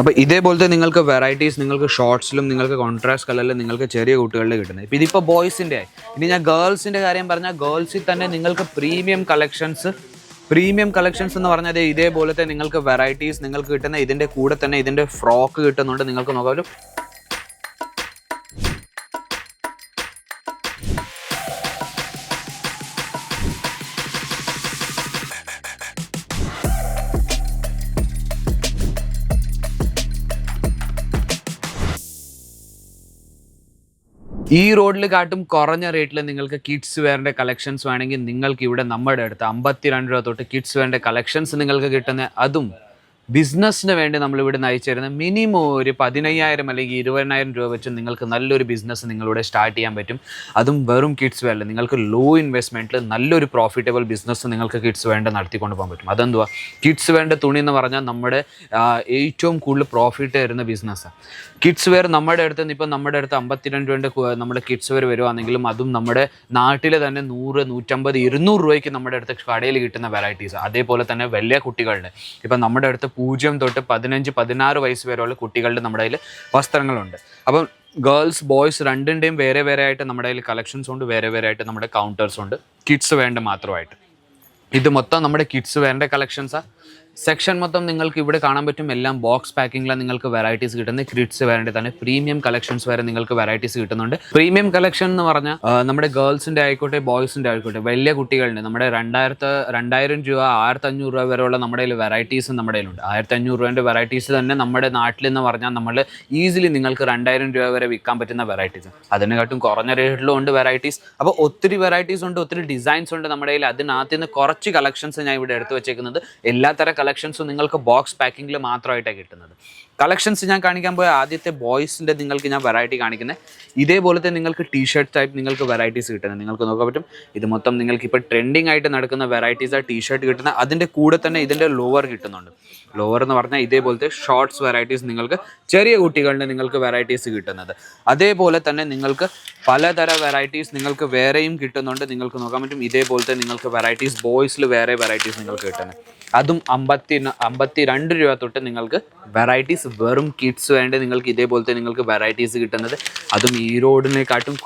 അപ്പോൾ ഇതേപോലത്തെ നിങ്ങൾക്ക് വെറൈറ്റീസ് നിങ്ങൾക്ക് ഷോർട്സിലും നിങ്ങൾക്ക് കോൺട്രാസ്റ്റ് കളറിലും നിങ്ങൾക്ക് ചെറിയ കുട്ടികളിൽ കിട്ടുന്നത്. ഇപ്പൊ ഇതിപ്പോ ബോയ്സിന്റെ ആയി. ഇനി ഞാൻ ഗേൾസിന്റെ കാര്യം പറഞ്ഞാൽ ഗേൾസിൽ തന്നെ നിങ്ങൾക്ക് പ്രീമിയം കളക്ഷൻസ് പ്രീമിയം കളക്ഷൻസ് എന്ന് പറഞ്ഞാൽ ഇതേപോലത്തെ നിങ്ങൾക്ക് വെറൈറ്റീസ് നിങ്ങൾക്ക് കിട്ടുന്ന ഇതിന്റെ കൂടെ തന്നെ ഇതിന്റെ ഫ്രോക്ക് കിട്ടുന്നുണ്ട് നിങ്ങൾക്ക് നോക്കാം. ഈ റോഡിൽ കാട്ടും കുറഞ്ഞ റേറ്റിൽ നിങ്ങൾക്ക് കിഡ്സ് വെയറിന്റെ കളക്ഷൻസ് വേണമെങ്കിൽ നിങ്ങൾക്ക് ഇവിടെ നമ്മുടെ അടുത്ത് അമ്പത്തിരണ്ട് രൂപ തൊട്ട് കിഡ്സ് വെയറിന്റെ കളക്ഷൻസ് നിങ്ങൾക്ക് കിട്ടുന്ന അതും ബിസിനസ്സിന് വേണ്ടി നമ്മൾ ഇവിടെ നയിച്ചു തരുന്ന മിനിമം ഒരു പതിനയ്യായിരം അല്ലെങ്കിൽ ഇരുപതിനായിരം രൂപ വെച്ച് നിങ്ങൾക്ക് നല്ലൊരു ബിസിനസ് നിങ്ങളിവിടെ സ്റ്റാർട്ട് ചെയ്യാൻ പറ്റും. അതും വെറും കിഡ്സ് വേല നിങ്ങൾക്ക് ലോ ഇൻവെസ്റ്റ്മെന്റിൽ നല്ലൊരു പ്രോഫിറ്റബിൾ ബിസിനസ് നിങ്ങൾക്ക് കിഡ്സ് വേണ്ട നടത്തിക്കൊണ്ട് പോകാൻ പറ്റും. അതെന്തുവാ? കിഡ്സ് വേണ്ട തുണി എന്ന് പറഞ്ഞാൽ നമ്മുടെ ഏറ്റവും കൂടുതൽ പ്രോഫിറ്റ് തരുന്ന ബിസിനസ്സാണ് കിഡ്സ് വെയർ നമ്മുടെ അടുത്ത് നിന്ന് ഇപ്പം നമ്മുടെ അടുത്ത് അമ്പത്തിരണ്ട് രൂപ നമ്മുടെ കിഡ്സ് വെയർ വരുവാണെങ്കിലും അതും നമ്മുടെ നാട്ടിൽ തന്നെ നൂറ് നൂറ്റമ്പത് ഇരുന്നൂറ് രൂപയ്ക്ക് നമ്മുടെ അടുത്ത് കടയിൽ കിട്ടുന്ന വെറൈറ്റീസ് അതേപോലെ തന്നെ വലിയ കുട്ടികളുടെ. ഇപ്പം നമ്മുടെ അടുത്ത് പൂജ്യം തൊട്ട് പതിനഞ്ച് പതിനാറ് വയസ്സ് വരെയുള്ള കുട്ടികളുടെ നമ്മുടെ കയ്യിൽ വസ്ത്രങ്ങളുണ്ട്. അപ്പം ഗേൾസ് ബോയ്സ് രണ്ടിന്റെയും വേറെ വേറെ ആയിട്ട് നമ്മുടെ കയ്യിൽ കളക്ഷൻസ് ഉണ്ട് വേറെ വേറെ ആയിട്ട് നമ്മുടെ കൗണ്ടേഴ്സ് ഉണ്ട്. കിഡ്സ് വേണ്ട മാത്രമായിട്ട്. ഇത് മൊത്തം നമ്മുടെ കിഡ്സ് വേറെ കളക്ഷൻസാണ് സെക്ഷൻ മൊത്തം നിങ്ങൾക്ക് ഇവിടെ കാണാൻ പറ്റും. എല്ലാം ബോക്സ് പാക്കിങ്ങിലാണ് നിങ്ങൾക്ക് വെറൈറ്റീസ് കിട്ടുന്നത്. കിഡ്സ് വേണ്ടി തന്നെ. പ്രീമിയം കളക്ഷൻസ് വരെ നിങ്ങൾക്ക് വെറൈറ്റീസ് കിട്ടുന്നുണ്ട്. പ്രീമിയം കളക്ഷൻ എന്ന് പറഞ്ഞാൽ നമ്മുടെ ഗേൾസിന്റെ ആയിക്കോട്ടെ ബോയ്സിന്റെ ആയിക്കോട്ടെ വലിയ കുട്ടികളുണ്ട് നമ്മുടെ രണ്ടായിരത്ത് രണ്ടായിരം രൂപ ആയിരത്തി അഞ്ഞൂറ് രൂപ വരെയുള്ള നമ്മുടെ കയ്യിൽ വെറൈറ്റീസ് നമ്മുടെ കയ്യിലുണ്ട്. ആയിരത്തി അഞ്ഞൂറ് രൂപേന്റെ വെറൈറ്റീസ് തന്നെ നമ്മുടെ നാട്ടിൽ എന്ന് പറഞ്ഞാൽ നമ്മൾ ഈസിലി നിങ്ങൾക്ക് രണ്ടായിരം രൂപ വരെ വിൽക്കാൻ പറ്റുന്ന വെറൈറ്റീസ് അതിനെക്കാട്ടും കുറഞ്ഞ റേറ്റിലും ഉണ്ട് വെറൈറ്റീസ് അപ്പോൾ ഒത്തിരി വെറൈറ്റീസ് ഉണ്ട് ഒത്തിരി ഡിസൈൻസ് ഉണ്ട് നമ്മുടെ കയ്യിൽ അതിനകത്ത് നിന്ന് കുറച്ച് കളക്ഷൻസ് ഞാൻ ഇവിടെ എടുത്തു വെച്ചേക്കുന്നത്. എല്ലാത്തരം കളക്ഷൻസും നിങ്ങൾക്ക് ബോക്സ് പാക്കിങ്ങിൽ മാത്രമായിട്ടാണ് കിട്ടുന്നത്. കളക്ഷൻസ് ഞാൻ കാണിക്കാൻ പോയ ആദ്യത്തെ ബോയ്സിന്റെ നിങ്ങൾക്ക് ഞാൻ വെറൈറ്റി കാണിക്കുന്നത്. ഇതേപോലത്തെ നിങ്ങൾക്ക് ടീ ഷർട്ട് ടൈപ്പ് നിങ്ങൾക്ക് വെറൈറ്റീസ് കിട്ടുന്നത്. നിങ്ങൾക്ക് നോക്കാൻ പറ്റും. ഇത് മൊത്തം നിങ്ങൾക്ക് ഇപ്പോൾ ട്രെൻഡിങ് ആയിട്ട് നടക്കുന്ന വെറൈറ്റീസ് ആ ടീ ഷർട്ട് കിട്ടുന്ന അതിന്റെ കൂടെ തന്നെ ഇതിന്റെ ലോവർ കിട്ടുന്നുണ്ട്. ലോവർ എന്ന് പറഞ്ഞാൽ ഇതേപോലത്തെ ഷോർട്സ് വെറൈറ്റീസ് നിങ്ങൾക്ക് ചെറിയ കുട്ടികളുടെ നിങ്ങൾക്ക് വെറൈറ്റീസ് കിട്ടുന്നത്. അതേപോലെ തന്നെ നിങ്ങൾക്ക് പലതരം വെറൈറ്റീസ് നിങ്ങൾക്ക് വേറെയും കിട്ടുന്നുണ്ട്. നിങ്ങൾക്ക് നോക്കാൻ പറ്റും. ഇതേപോലത്തെ നിങ്ങൾക്ക് വെറൈറ്റീസ് ബോയ്സിൽ വേറെ വെറൈറ്റീസ് നിങ്ങൾക്ക് കിട്ടുന്നത് അതും അമ്പത്തി അമ്പത്തി രണ്ട് രൂപ തൊട്ട് നിങ്ങൾക്ക് വെറൈറ്റീസ് വെറും കിഡ്സ് വേണ്ട നിങ്ങൾക്ക് ഇതേപോലത്തെ നിങ്ങൾക്ക് വെറൈറ്റീസ് കിട്ടുന്നത്. അതും ഈ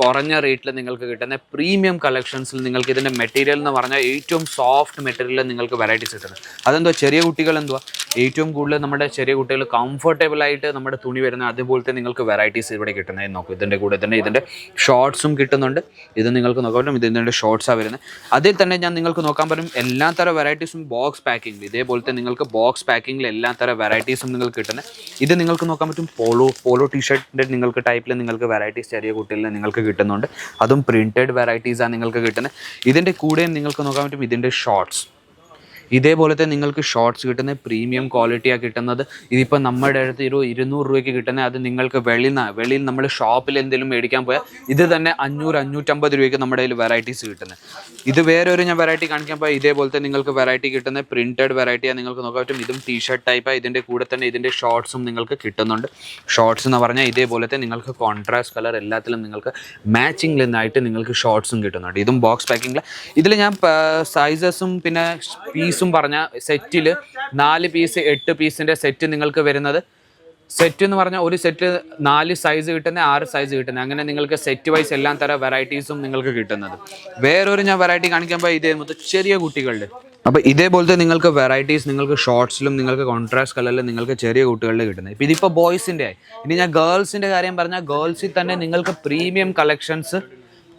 കുറഞ്ഞ റേറ്റിൽ നിങ്ങൾക്ക് കിട്ടുന്ന പ്രീമിയം കളക്ഷൻസിൽ നിങ്ങൾക്ക് ഇതിന്റെ മെറ്റീരിയൽ എന്ന് പറഞ്ഞാൽ ഏറ്റവും സോഫ്റ്റ് മെറ്റീരിയൽ നിങ്ങൾക്ക് വെറൈറ്റീസ് കിട്ടുന്നത്. അതെന്തോ ചെറിയ കുട്ടികൾ എന്തുവാ? ഏറ്റവും കൂടുതൽ നമ്മുടെ ചെറിയ കുട്ടികൾ കംഫർട്ടബിൾ ആയിട്ട് നമ്മുടെ തുണി വരുന്ന അതുപോലത്തെ നിങ്ങൾക്ക് വെറൈറ്റീസ് ഇവിടെ കിട്ടുന്നത്. നോക്കും ഇതിന്റെ കൂടെ തന്നെ ഇതിന്റെ ഷോർട്സും കിട്ടുന്നുണ്ട്. ഇത് നിങ്ങൾക്ക് നോക്കാൻ പറ്റും ഇതിന്റെ ഷോർട്സാണ് വരുന്നത്. അതിൽ തന്നെ ഞാൻ നിങ്ങൾക്ക് നോക്കാൻ പറ്റും എല്ലാ തരം വെറൈറ്റീസും ബോക്സ് പാക്കിംഗ് ഇതേപോലത്തെ നിങ്ങൾക്ക് ബോക്സ് പാക്കിംഗിൽ എല്ലാ തരം വെറൈറ്റീസും നിങ്ങൾക്ക് കിട്ടുന്നത് ഇത് നിങ്ങൾക്ക് നോക്കാൻ പറ്റും പോളോ പോളോ ടീഷർട്ടിന്റെ നിങ്ങൾക്ക് ടൈപ്പിൽ നിങ്ങൾക്ക് വെറൈറ്റീസ് ചെറിയ കുട്ടികളിൽ നിങ്ങൾക്ക് കിട്ടുന്നുണ്ട്. അതും പ്രിന്റഡ് വെറൈറ്റീസാണ് നിങ്ങൾക്ക് കിട്ടുന്നത് ഇതിന്റെ കൂടെയും നിങ്ങൾക്ക് നോക്കാൻ പറ്റും ഇതിന്റെ ഷോർട്സ് ഇതേപോലത്തെ നിങ്ങൾക്ക് ഷോർട്സ് കിട്ടുന്ന പ്രീമിയം ക്വാളിറ്റിയാണ് കിട്ടുന്നത്. ഇതിപ്പോൾ നമ്മുടെ അടുത്ത് ഒരു ഇരുന്നൂറ് രൂപയ്ക്ക് കിട്ടുന്നത് അത് നിങ്ങൾക്ക് വെളിയിൽ നിന്ന് വെളിയിൽ നമ്മൾ ഷോപ്പിൽ എന്തെങ്കിലും മേടിക്കാൻ പോയാൽ ഇത് തന്നെ അഞ്ഞൂറ് അഞ്ഞൂറ്റമ്പത് രൂപയ്ക്ക് നമ്മുടെ കയ്യിൽ വെറൈറ്റീസ് കിട്ടുന്നത് ഇത് വേറെ ഒരു ഞാൻ വെറൈറ്റി കാണിക്കാൻ പോയാൽ ഇതേപോലത്തെ നിങ്ങൾക്ക് വെറൈറ്റി കിട്ടുന്ന പ്രിന്റഡ് വെറൈറ്റിയാണ് നിങ്ങൾക്ക് നോക്കാൻ പറ്റും. ഇതും ടീ ഷർട്ട് ടൈപ്പാണ് ഇതിന്റെ കൂടെ തന്നെ ഇതിന്റെ ഷോർട്സും നിങ്ങൾക്ക് കിട്ടുന്നുണ്ട്. ഷോർട്സ് എന്ന് പറഞ്ഞാൽ ഇതേപോലത്തെ നിങ്ങൾക്ക് കോൺട്രാസ്റ്റ് കളർ എല്ലാത്തിലും നിങ്ങൾക്ക് മാച്ചിങ് നിന്നായിട്ട് നിങ്ങൾക്ക് ഷോർട്സും കിട്ടുന്നുണ്ട്. ഇതും ബോക്സ് പാക്കിങ്ങിൽ ഇതിൽ ഞാൻ സൈസസും പിന്നെ പീസും പറഞ്ഞ സെറ്റിൽ നാല് പീസ് എട്ട് പീസിന്റെ സെറ്റ് നിങ്ങൾക്ക് വരുന്നത്. സെറ്റ് എന്ന് പറഞ്ഞാൽ ഒരു സെറ്റ് നാല് സൈസ് കിട്ടുന്ന ആറ് സൈസ് കിട്ടുന്നത് അങ്ങനെ നിങ്ങൾക്ക് സെറ്റ് വൈസ് എല്ലാം തരം വെറൈറ്റീസും നിങ്ങൾക്ക് കിട്ടുന്നത്. വേറൊരു ഞാൻ വെറൈറ്റി കാണിക്കുമ്പോൾ ഇതേ മൊത്തം ചെറിയ കുട്ടികളുടെ. അപ്പോൾ ഇതേപോലത്തെ നിങ്ങൾക്ക് വെറൈറ്റീസ് നിങ്ങൾക്ക് ഷോർട്സിലും നിങ്ങൾക്ക് കോൺട്രാസ്റ്റ് കളറിലും നിങ്ങൾക്ക് ചെറിയ കുട്ടികളിൽ കിട്ടുന്നത് ഇപ്പോൾ ഇതിപ്പോൾ ബോയ്സിന്റെ ആയി. ഇനി ഞാൻ ഗേൾസിന്റെ കാര്യം പറഞ്ഞാൽ ഗേൾസിൽ തന്നെ നിങ്ങൾക്ക് പ്രീമിയം കളക്ഷൻസ്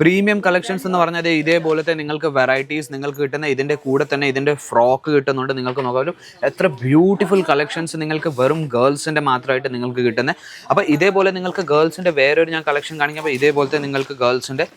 പ്രീമിയം കളക്ഷൻസ് എന്ന് പറഞ്ഞാൽ ഇതേപോലത്തെ നിങ്ങൾക്ക് വെറൈറ്റീസ് നിങ്ങൾക്ക് കിട്ടുന്ന ഇതിന്റെ കൂടെ തന്നെ ഇതിന്റെ ഫ്രോക്ക് കിട്ടുന്നുണ്ട്. നിങ്ങൾക്ക് നോക്കാൻ എത്ര ബ്യൂട്ടിഫുൾ കളക്ഷൻസ് നിങ്ങൾക്ക് വെറും ഗേൾസിന്റെ മാത്രമായിട്ട് നിങ്ങൾക്ക് കിട്ടുന്നത് അപ്പോൾ ഇതേപോലെ നിങ്ങൾക്ക് ഗേൾസിന്റെ വേറൊരു ഞാൻ കളക്ഷൻ കാണിക്കുമ്പോൾ ഇതേപോലത്തെ നിങ്ങൾക്ക് ഗേൾസിന്റെ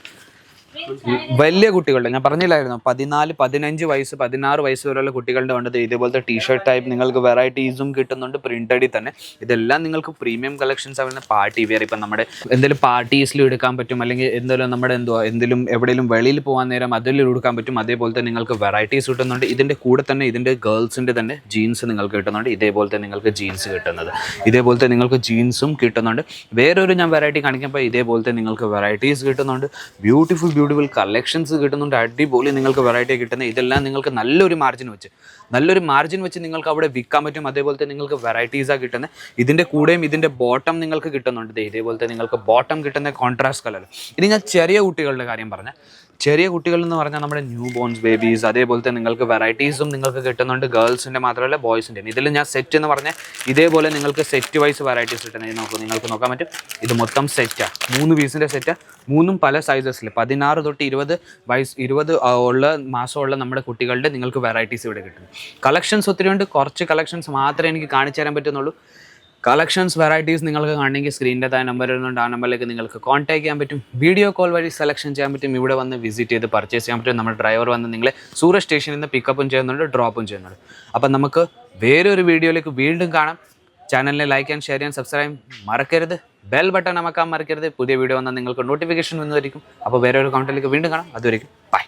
വലിയ കുട്ടികളുടെ ഞാൻ പറഞ്ഞില്ലായിരുന്നു? പതിനാല് പതിനഞ്ച് വയസ്സ് പതിനാറ് വയസ്സ് വരെയുള്ള കുട്ടികളുടെ ഉണ്ട് ഇതേപോലത്തെ ടീഷർട്ട് ടൈപ്പ് നിങ്ങൾക്ക് വെറൈറ്റീസും കിട്ടുന്നുണ്ട് പ്രിന്റഡിൽ തന്നെ. ഇതെല്ലാം നിങ്ങൾക്ക് പ്രീമിയം കളക്ഷൻസ് ആവുന്ന പാർട്ടി വെയർ ഇപ്പം നമ്മുടെ എന്തെങ്കിലും പാർട്ടീസിൽ എടുക്കാൻ പറ്റും അല്ലെങ്കിൽ എന്തെങ്കിലും നമ്മുടെ എന്തോ എന്തെങ്കിലും എവിടെയെങ്കിലും വെളിയിൽ പോകാൻ നേരം അതിൽ എടുക്കാൻ പറ്റും അതേപോലെ തന്നെ നിങ്ങൾക്ക് വെറൈറ്റീസ് കിട്ടുന്നുണ്ട്. ഇതിന്റെ കൂടെ തന്നെ ഇതിന്റെ ഗേൾസിന്റെ തന്നെ ജീൻസ് നിങ്ങൾക്ക് കിട്ടുന്നുണ്ട്. ഇതേപോലത്തെ നിങ്ങൾക്ക് ജീൻസ് കിട്ടുന്നത്. ഇതേപോലത്തെ നിങ്ങൾക്ക് ജീൻസും കിട്ടുന്നുണ്ട്. വേറൊരു ഞാൻ വെറൈറ്റി കാണിക്കുമ്പോൾ ഇതേപോലത്തെ നിങ്ങൾക്ക് വെറൈറ്റീസ് കിട്ടുന്നുണ്ട്. ബ്യൂട്ടിഫുൾ ബ്യൂട്ടിഫുൾ കളക്ഷൻസ് കിട്ടുന്നുണ്ട് അടിപൊളി നിങ്ങൾക്ക് വെറൈറ്റി കിട്ടുന്ന ഇതെല്ലാം നിങ്ങൾക്ക് നല്ലൊരു മാർജിൻ വെച്ച്. നല്ലൊരു മാർജിൻ വെച്ച് നിങ്ങൾക്ക് അവിടെ വിൽക്കാൻ പറ്റും അതേപോലെ തന്നെ നിങ്ങൾക്ക് വെറൈറ്റീസാണ് കിട്ടുന്നത് ഇതിന്റെ കൂടെയും ഇതിന്റെ ബോട്ടം നിങ്ങൾക്ക് കിട്ടുന്നുണ്ട് ഇതേപോലത്തെ നിങ്ങൾക്ക് ബോട്ടം കിട്ടുന്ന കോൺട്രാസ്റ്റ് കളർ ഇനി ഞാൻ ചെറിയ കുട്ടികളുടെ കാര്യം പറഞ്ഞാൽ ചെറിയ കുട്ടികൾ എന്ന് പറഞ്ഞാൽ നമ്മുടെ ന്യൂ ബോൺസ് ബേബീസ് അതേപോലത്തെ നിങ്ങൾക്ക് വെറൈറ്റീസും നിങ്ങൾക്ക് കിട്ടുന്നുണ്ട്. ഗേൾസിന്റെ മാത്രമല്ല ബോയ്സിന്റെയും ഇതിൽ ഞാൻ സെറ്റ് എന്ന് പറഞ്ഞാൽ ഇതേപോലെ നിങ്ങൾക്ക് സെറ്റ് വൈസ് വെറൈറ്റീസ് കിട്ടുന്നത് നോക്കും നിങ്ങൾക്ക് നോക്കാൻ പറ്റും. ഇത് മൊത്തം സെറ്റാണ് മൂന്ന് പീസിന്റെ സെറ്റാണ് മൂന്നും പല സൈസസിൽ പതിനാറ് തൊട്ട് ഇരുപത് വയസ്സ് ഇരുപത് ഉള്ള മാസമുള്ള നമ്മുടെ കുട്ടികളുടെ നിങ്ങൾക്ക് വെറൈറ്റീസ് ഇവിടെ കിട്ടും കളക്ഷൻസ് ഒത്തിരി ഉണ്ട്. കുറച്ച് കളക്ഷൻസ് മാത്രമേ എനിക്ക് കാണിച്ചു തരാൻ പറ്റുന്നുള്ളൂ. കളക്ഷൻസ് വെറൈറ്റീസ് നിങ്ങൾക്ക് കാണണമെങ്കിൽ സ്ക്രീനിന്റെ താഴെ നമ്പർ വരുന്നുണ്ട് ആ നമ്പറിലേക്ക് നിങ്ങൾക്ക് കോൺടാക്ട് ചെയ്യാൻ പറ്റും. വീഡിയോ കോൾ വഴി സെലക്ഷൻ ചെയ്യാൻ പറ്റും. ഇവിടെ വന്ന് വിസിറ്റ് ചെയ്ത് പർച്ചേസ് ചെയ്യാൻ പറ്റും. നമ്മുടെ ഡ്രൈവർ വന്ന് നിങ്ങളെ സൂറത്ത് സ്റ്റേഷനിൽ നിന്ന് പിക്കപ്പും ചെയ്യുന്നുണ്ട് ഡ്രോപ്പും ചെയ്യുന്നുണ്ട്. അപ്പം നമുക്ക് വേറൊരു വീഡിയോയിലേക്ക് വീണ്ടും കാണാം. ചാനലിനെ ലൈക്ക് ആൻഡ് ഷെയർ ചെയ്യാൻ സബ്സ്ക്രൈബ് മറക്കരുത്. ബെൽ ബട്ടൺ അമക്കാൻ മറക്കരുത്. പുതിയ വീഡിയോ വന്നാൽ നിങ്ങൾക്ക് നോട്ടിഫിക്കേഷൻ വന്നതായിരിക്കും. അപ്പോൾ വേറെ ഒരു കൗണ്ടിലേക്ക് വീണ്ടും കാണാം. അതുവരെയും ബൈ